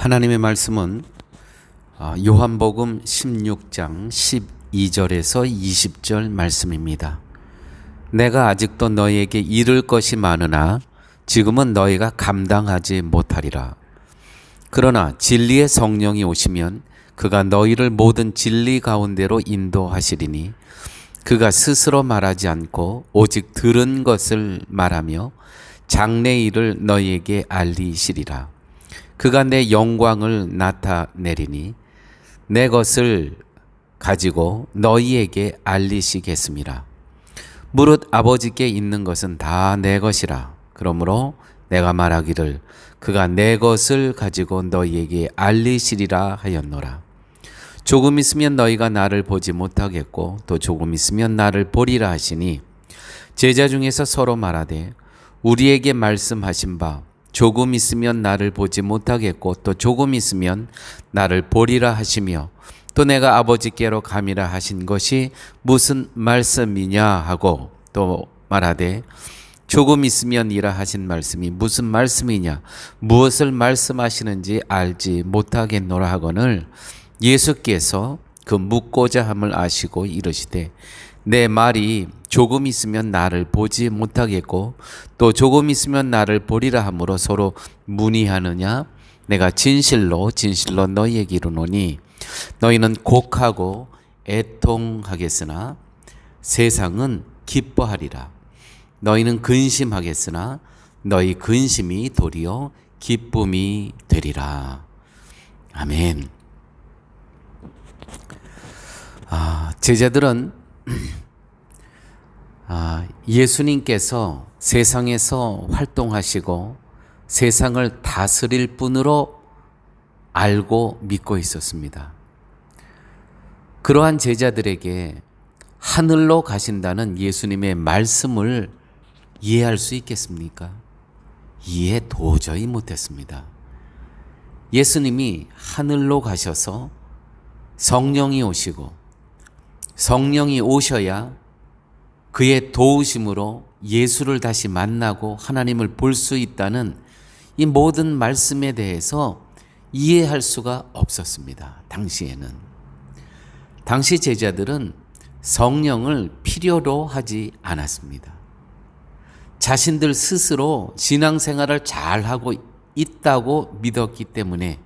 하나님의 말씀은 아, 요한복음 16장 12절에서 20절 말씀입니다. 내가 아직도 너희에게 이를 것이 많으나 지금은 너희가 감당하지 못하리라. 그러나 진리의 성령이 오시면 그가 너희를 모든 진리 가운데로 인도하시리니 그가 스스로 말하지 않고 오직 들은 것을 말하며 장래 일을 너희에게 알리시리라. 그가 내 영광을 나타내리니 내 것을 가지고 너희에게 알리시겠습니다. 무릇 아버지께 있는 것은 다 내 것이라. 그러므로 내가 말하기를 그가 내 것을 가지고 너희에게 알리시리라 하였노라. 조금 있으면 너희가 나를 보지 못하겠고 또 조금 있으면 나를 보리라 하시니 제자 중에서 서로 말하되 우리에게 말씀하신 바 조금 있으면 나를 보지 못하겠고 또 조금 있으면 나를 보리라 하시며 또 내가 아버지께로 감이라 하신 것이 무슨 말씀이냐 하고 또 말하되 조금 있으면 이라 하신 말씀이 무슨 말씀이냐? 무엇을 말씀하시는지 알지 못하겠노라 하거늘 예수께서 그 묻고자 함을 아시고 이르시되 내 말이 조금 있으면 나를 보지 못하겠고 또 조금 있으면 나를 보리라 함으로 서로 문의하느냐? 내가 진실로 진실로 너희에게 이르노니 너희는 곡하고 애통하겠으나 세상은 기뻐하리라. 너희는 근심하겠으나 너희 근심이 도리어 기쁨이 되리라. 아멘. 아, 제자들은 아, 예수님께서 세상에서 활동하시고 세상을 다스릴 분으로 알고 믿고 있었습니다. 그러한 제자들에게 하늘로 가신다는 예수님의 말씀을 이해할 수 있겠습니까? 이해 도저히 못했습니다. 예수님이 하늘로 가셔서 성령이 오시고 성령이 오셔야 그의 도우심으로 예수를 다시 만나고 하나님을 볼 수 있다는 이 모든 말씀에 대해서 이해할 수가 없었습니다. 당시에는. 당시 제자들은 성령을 필요로 하지 않았습니다. 자신들 스스로 신앙생활을 잘하고 있다고 믿었기 때문에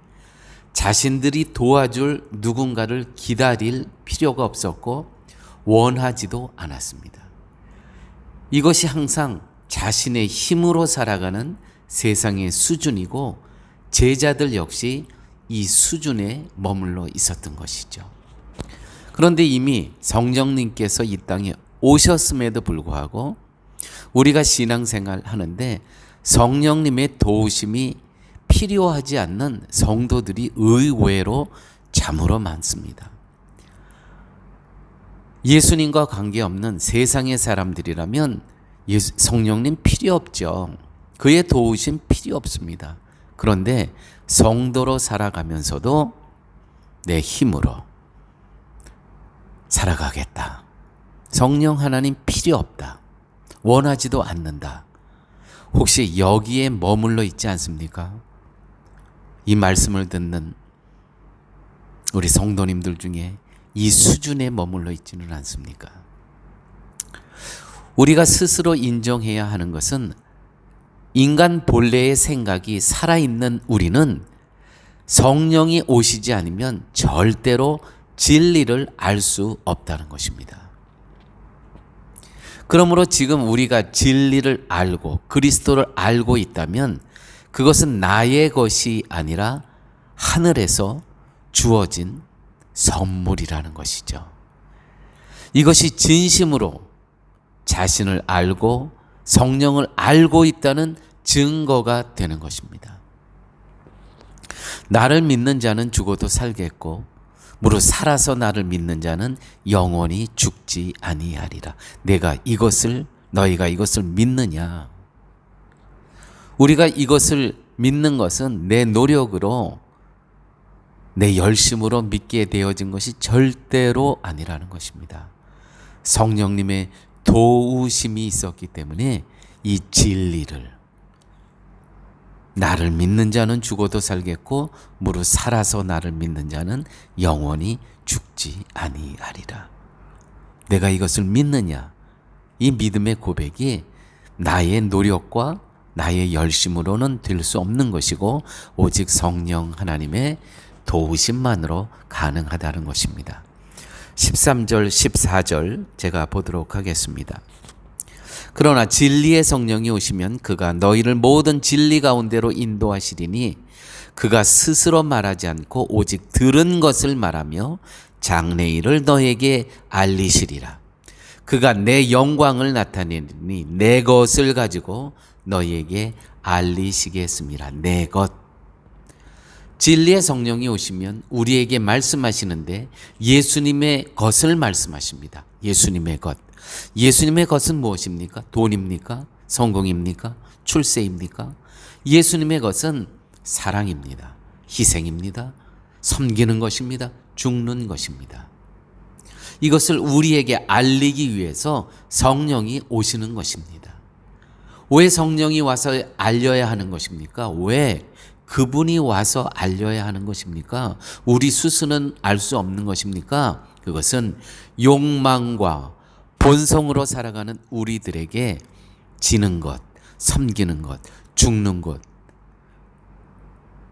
자신들이 도와줄 누군가를 기다릴 필요가 없었고 원하지도 않았습니다. 이것이 항상 자신의 힘으로 살아가는 세상의 수준이고 제자들 역시 이 수준에 머물러 있었던 것이죠. 그런데 이미 성령님께서 이 땅에 오셨음에도 불구하고 우리가 신앙생활 하는데 성령님의 도우심이 필요하지 않는 성도들이 의외로 참으로 많습니다. 예수님과 관계없는 세상의 사람들이라면 성령님 필요 없죠. 그의 도우심 필요 없습니다. 그런데 성도로 살아가면서도 내 힘으로 살아가겠다. 성령 하나님 필요 없다. 원하지도 않는다. 혹시 여기에 머물러 있지 않습니까? 이 말씀을 듣는 우리 성도님들 중에 이 수준에 머물러 있지는 않습니까? 우리가 스스로 인정해야 하는 것은 인간 본래의 생각이 살아있는 우리는 성령이 오시지 않으면 절대로 진리를 알 수 없다는 것입니다. 그러므로 지금 우리가 진리를 알고 그리스도를 알고 있다면 그것은 나의 것이 아니라 하늘에서 주어진 선물이라는 것이죠. 이것이 진심으로 자신을 알고 성령을 알고 있다는 증거가 되는 것입니다. 나를 믿는 자는 죽어도 살겠고 무릇 살아서 나를 믿는 자는 영원히 죽지 아니하리라. 내가 이것을 너희가 이것을 믿느냐? 우리가 이것을 믿는 것은 내 노력으로 내 열심으로 믿게 되어진 것이 절대로 아니라는 것입니다. 성령님의 도우심이 있었기 때문에 이 진리를 나를 믿는 자는 죽어도 살겠고 무릇 살아서 나를 믿는 자는 영원히 죽지 아니하리라. 내가 이것을 믿느냐? 이 믿음의 고백이 나의 노력과 나의 열심으로는 될 수 없는 것이고 오직 성령 하나님의 도우심만으로 가능하다는 것입니다. 13절, 14절 제가 보도록 하겠습니다. 그러나 진리의 성령이 오시면 그가 너희를 모든 진리 가운데로 인도하시리니 그가 스스로 말하지 않고 오직 들은 것을 말하며 장래일을 너에게 알리시리라. 그가 내 영광을 나타내니 내 것을 가지고 너희에게 알리시겠습니다. 내 것. 진리의 성령이 오시면 우리에게 말씀하시는데 예수님의 것을 말씀하십니다. 예수님의 것. 예수님의 것은 무엇입니까? 돈입니까? 성공입니까? 출세입니까? 예수님의 것은 사랑입니다. 희생입니다. 섬기는 것입니다. 죽는 것입니다. 이것을 우리에게 알리기 위해서 성령이 오시는 것입니다. 왜 성령이 와서 알려야 하는 것입니까? 왜 그분이 와서 알려야 하는 것입니까? 우리 스스로는 알 수 없는 것입니까? 그것은 욕망과 본성으로 살아가는 우리들에게 지는 것, 섬기는 것, 죽는 것.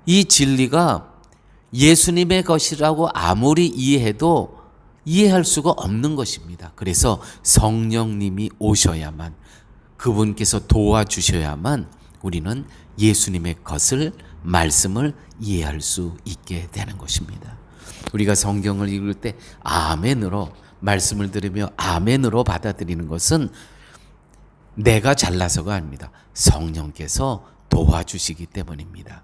이 진리가 예수님의 것이라고 아무리 이해해도 이해할 수가 없는 것입니다. 그래서 성령님이 오셔야만 그분께서 도와주셔야만 우리는 예수님의 것을 말씀을 이해할 수 있게 되는 것입니다. 우리가 성경을 읽을 때 아멘으로 말씀을 들으며 아멘으로 받아들이는 것은 내가 잘나서가 아닙니다. 성령께서 도와주시기 때문입니다.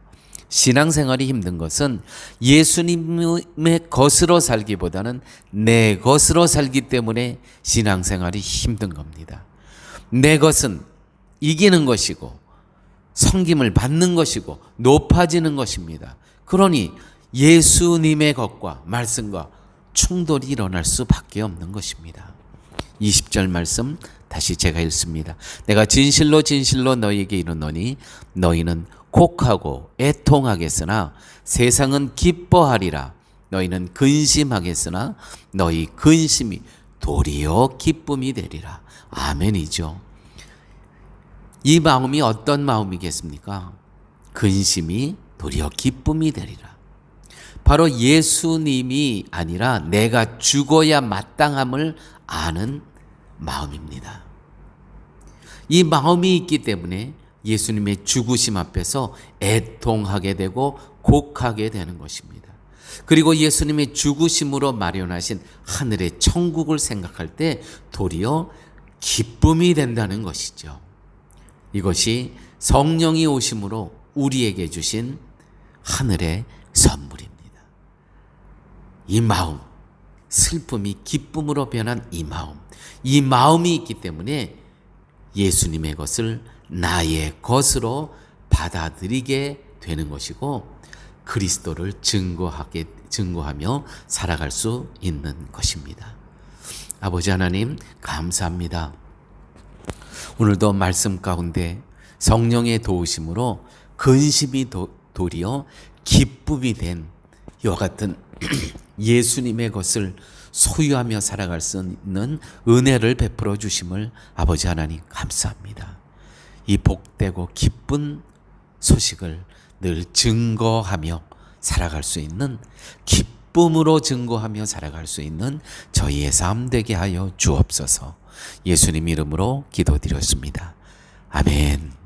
신앙생활이 힘든 것은 예수님의 것으로 살기보다는 내 것으로 살기 때문에 신앙생활이 힘든 겁니다. 내 것은 이기는 것이고 성김을 받는 것이고 높아지는 것입니다. 그러니 예수님의 것과 말씀과 충돌이 일어날 수밖에 없는 것입니다. 20절 말씀 다시 제가 읽습니다. 내가 진실로 진실로 너희에게 이르노니 너희는 곡하고 애통하겠으나 세상은 기뻐하리라. 너희는 근심하겠으나 너희 근심이 도리어 기쁨이 되리라. 아멘이죠. 이 마음이 어떤 마음이겠습니까? 근심이 도리어 기쁨이 되리라. 바로 예수님이 아니라 내가 죽어야 마땅함을 아는 마음입니다. 이 마음이 있기 때문에 예수님의 죽으심 앞에서 애통하게 되고 곡하게 되는 것입니다. 그리고 예수님의 죽으심으로 마련하신 하늘의 천국을 생각할 때 도리어 기쁨이 된다는 것이죠. 이것이 성령이 오심으로 우리에게 주신 하늘의 선물입니다. 이 마음, 슬픔이 기쁨으로 변한 이 마음, 이 마음이 있기 때문에 예수님의 것을 나의 것으로 받아들이게 되는 것이고 그리스도를 증거하게 증거하며 살아갈 수 있는 것입니다. 아버지 하나님 감사합니다. 오늘도 말씀 가운데 성령의 도우심으로 근심이 도, 도리어 기쁨이 된 이와 같은 예수님의 것을 소유하며 살아갈 수 있는 은혜를 베풀어 주심을 아버지 하나님 감사합니다. 이 복되고 기쁜 소식을 늘 증거하며 살아갈 수 있는 기쁨으로 증거하며 살아갈 수 있는 저희의 삶 되게 하여 주옵소서. 예수님 이름으로 기도드렸습니다. 아멘.